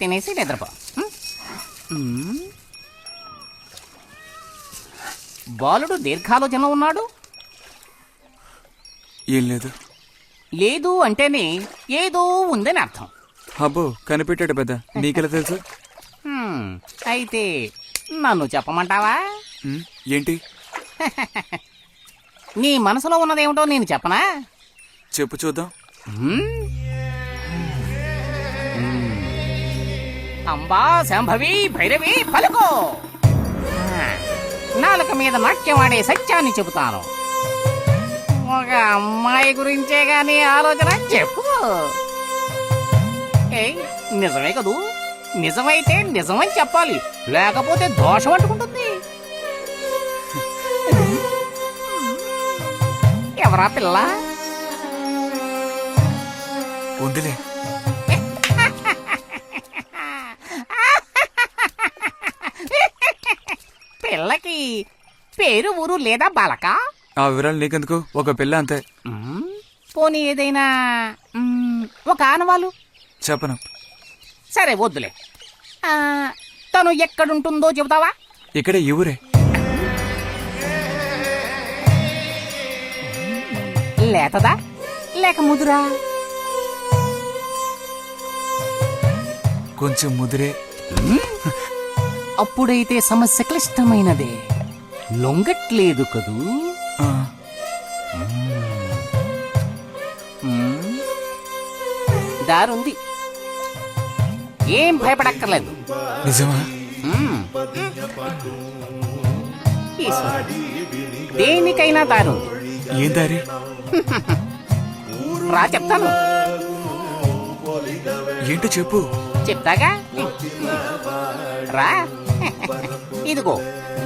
తినేసి నిద్రపో. బాలుడు దీర్ఘాలోచనలో ఉన్నాడు? ఏం లేదు. లేదు అంటేనే ఏదో ఉందని అర్థం. అబ్బో కనిపెట్టాడు పెద్ద. నీకెలా తెలుసు? అయితే నన్ను చెప్పమంటావా? ఏంటి? నీ మనసులో ఉన్నదేమిటో నేను చెప్పనా? చెప్పు చూద్దాం. అంబా శాంభవి భైరవి పలుకో. నాలుక మీద నాట్యమాడే సత్యాన్ని చెబుతాను. ఒక అమ్మాయి గురించే గాని ఆలోచన చెప్పు. నిజమే కదూ? నిజమైతే నిజమని చెప్పాలి. లేకపోతే దోషం అంటుకుంటుంది. ఎవరా పిల్ల? ఉందిలే. పిల్లకి పేరు ఊరు లేదా బాలక? ఆ వివరాలు నీకెందుకు? ఒక పిల్ల అంతే. పోనీ ఏదైనా ఒక ఆనవాలు? చెప్పను. సరే వద్దులే. ఆ, తను ఎక్కడుంటుందో చెబుతావా? ఇక్కడ ఈ ఊరే. లేతదా? లేక ముదురా? కొంచెం ముదిరే. అప్పుడైతే సమస్య క్లిష్టమైనదే. లొంగట్లేదు కదూ. దారుంది. ఏం భయపడక్కర్లేదు. నిజమా. దేనికైనా దారుంది. ఏం దారి? రా చెప్తాను. ఏంటో చెప్పు. చెప్తాగా? రా. ఇదిగో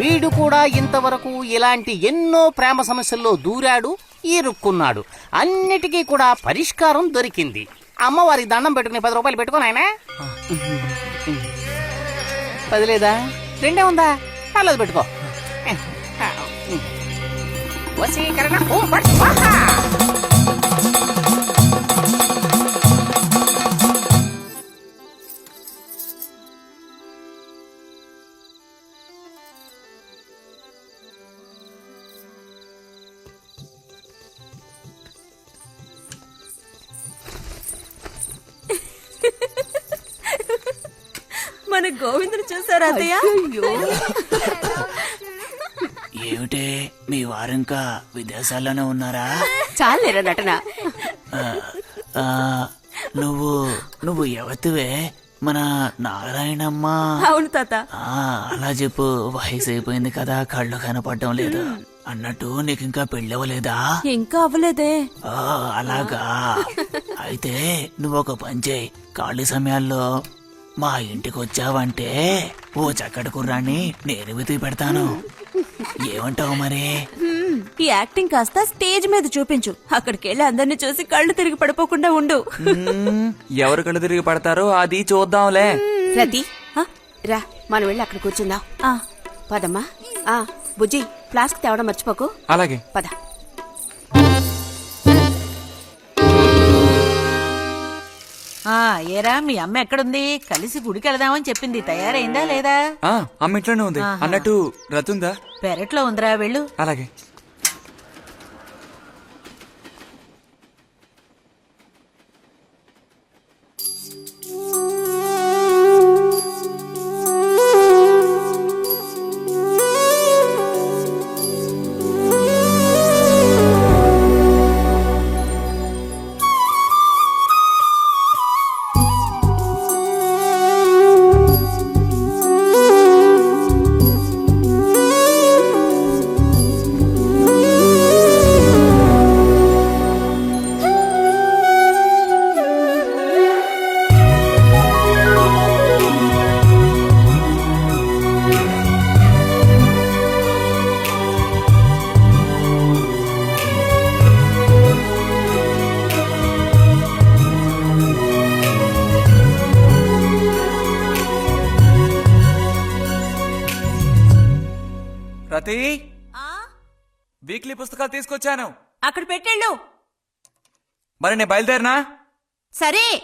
వీడు కూడా ఇంతవరకు ఇలాంటి ఎన్నో ప్రేమ సమస్యల్లో దూరాడు ఇరుక్కున్నాడు. అన్నిటికీ కూడా పరిష్కారం దొరికింది. అమ్మవారికి దండం పెట్టుకుని పది రూపాయలు పెట్టుకుని ఆయన పది లేదా రెండే ఉందా? పర్లేదు పెట్టుకో. వసీకరణ ఓం మన గోవిందుని చూసారా అత్తయ్య? ఏమిటే? మీ వారింకా విదేశాల్లోనే ఉన్నారా? చాలేరా నటన. ఆ, నువ్వు నువ్వు ఎవతివే మన నారాయణమ్మ. అవును తాత. ఆ, అలా చెప్పు. వయసు అయిపోయింది కదా కళ్ళు కనపడటం లేదు. అన్నట్టు నీకు ఇంకా పెళ్ళవలేదా ఇంకా అవ్వలేదే. ఆ, అలాగా. అయితే నువ్వు ఒక పని చేయి. ఖాళీ సమయాల్లో మా ఇంటికి వచ్చావంటే ఓ చక్కటి కుర్రాన్ని నేను వెతికి పెడతాను. ఏమంటావు మరి? ఈ యాక్టింగ్ కాస్త స్టేజ్ మీద చూపించు. అక్కడికి వెళ్ళి అందరిని చూసి కళ్ళు తిరిగి పడిపోకుండా ఉండు. ఎవరు కళ్ళు తిరిగి పడతారో అది చూద్దాంలే. రతి ఆ, రా మనం వెళ్ళి అక్కడ కూర్చుందాం. ఆ, పదమ్మా. ఆ బుజ్జి ఫ్లాస్క్ తేవడం మర్చిపోకు. అలాగే. పద. ఆ ఏరా మీ అమ్మ ఎక్కడుంది? కలిసి గుడికి వెళదామని చెప్పింది. తయారైందా లేదా? ఆ అమ్మ ఇంట్లోనే ఉంది. అన్నట్టు రతుందా? పెరట్లో ఉందిరా వెళ్ళు. అలాగే. స్వాతి వీక్లీ పుస్తకాలు తీసుకొచ్చాను. అక్కడ పెట్టాళ్ళు. మరి నేను బయలుదేరినా? సరే.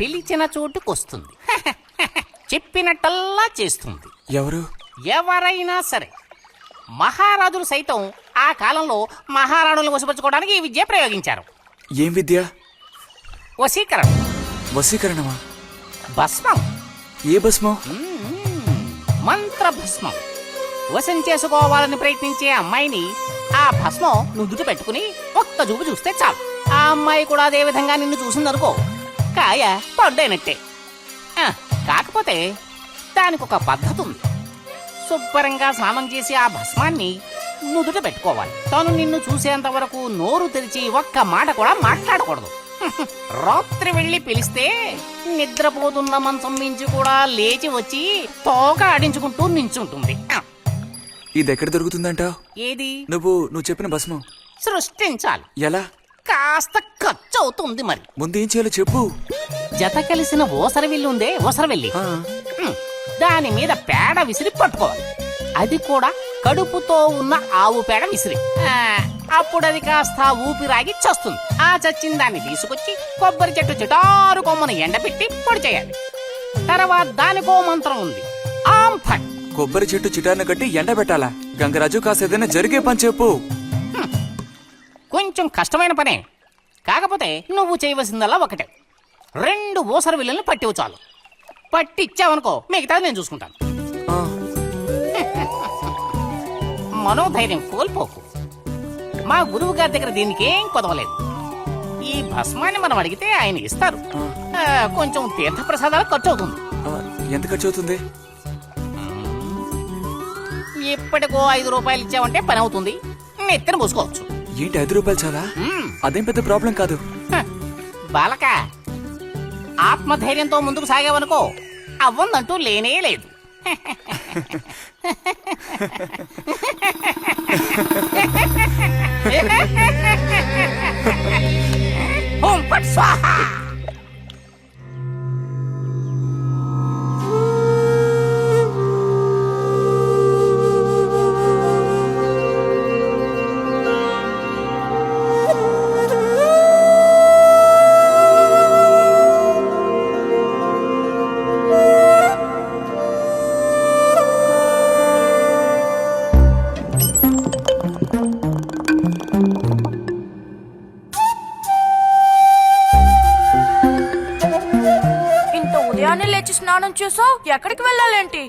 పిలిచిన చోటుకొస్తుంది. చెప్పినట్టల్లా చేస్తుంది. ఎవరు? ఎవరైనా సరే. మహారాజులు సైతం ఆ కాలంలో మహారాణులను వశపరచుకోవడానికి ఈ విద్య ప్రయోగించారు. ఏం విద్య? వశీకరణ. వశీకరణమా? భస్మం. ఏ భస్మం? మంత్ర భస్మం వశం చేసుకోవాలని ప్రయత్నించే అమ్మాయిని ఆ భస్మం నుదుట పెట్టుకుని ఒక్క చూపు చూస్తే చాలు. ఆ అమ్మాయి కూడా అదే విధంగా నిన్ను చూసిందనుకో. కాయ పడ్డైనట్టే. ఆ, కాకపోతే దానికి ఒక పద్ధతి ఉంది శుభ్రంగా స్నానం చేసి ఆ భస్మాన్ని నుదుట పెట్టుకోవాలి. తను నిన్ను చూసేంత వరకు నోరు తెరిచి ఒక్క మాట కూడా మాట్లాడకూడదు. రాత్రి వెళ్ళి పిలిస్తే నిద్రపోతున్న మంచం మించి కూడా లేచి వచ్చి తోక ఆడించుకుంటూ నించుంటుంది. ఇది ఎక్కడ దొరుకుతుందంటావు ఏది? నువ్వు నువ్వు చెప్పిన భస్మం. సృష్టించాలి. ఎలా? కాస్త ఖర్చు అవుతుంది మరి. ముందు ఏం చేయాలో చెప్పు. జత కలిసిన ఓసరవిల్లి ఉందే ఓసరవెల్లి. దాని మీద పేడ విసిరి పట్టుకోవాలి. అది కూడా కడుపుతో ఉన్న ఆవు పేడ విసిరి. అప్పుడు అది కాస్త ఊపిరాగి చస్తుంది. ఆ చచ్చిన దాన్ని తీసుకొచ్చి కొబ్బరి చెట్టు చిటారు కొమ్మను ఎండబెట్టి పొడి చేయాలి. తర్వాత దానికో మంత్రం ఉంది. ఆం ఫట్ కొబ్బరి చెట్టు చిటార్ను కట్టి ఎండబెట్టాలా? గంగరాజు కాసేదైనా జరిగే పని చెప్పు. కొంచెం కష్టమైన పనే. కాకపోతే నువ్వు చేయవలసిందల్లా ఒకటే. రెండు ఊసర విల్లుల్ని పట్టివు చాలు. పట్టి ఇచ్చావనుకో మిగతాది నేను చూసుకుంటాను. మనోధైర్యం కోల్పోకు. మా గురువు గారి దగ్గర దీనికి ఏం కొదవలేదు. ఈ భస్మాన్ని మనం అడిగితే ఆయన ఇస్తారు. కొంచెం తీర్థ ప్రసాదాలు ఖర్చు అవుతుంది ఎంత ఖర్చు అవుతుంది ఇప్పటికో ఐదు రూపాయలు ఇచ్చావంటే పని అవుతుంది. నెత్తిన పోసుకోవచ్చు. ఏంటి ఐదు రూపాయలు చాలా. అదేం పెద్ద ప్రాబ్లం కాదు. బాలక ఆత్మధైర్యంతో ముందుకు సాగావనుకో అవ్వందంటూ లేనే లేదు. ఓం స్వాహ! చూసావు? చేసావు ఎక్కడికి వెళ్ళాలేంటి?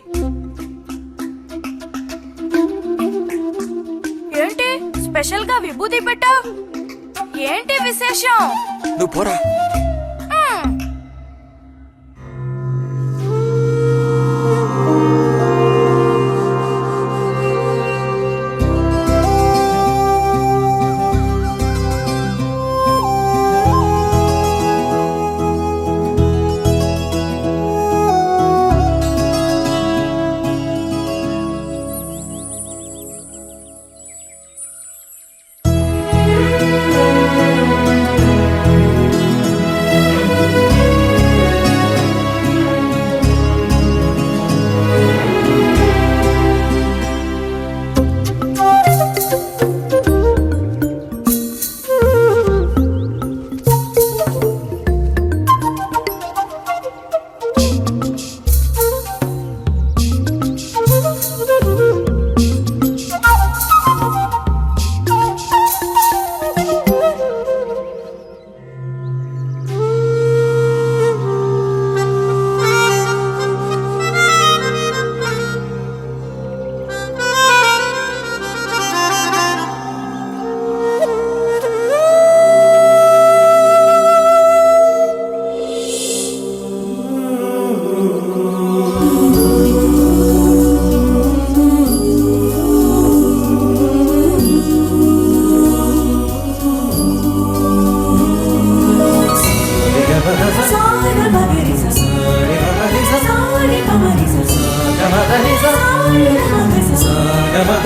ఏంటి? స్పెషల్గా విభూతి పెట్టావు? ఏంటి విశేషం? నువ్వు పోరా. Sa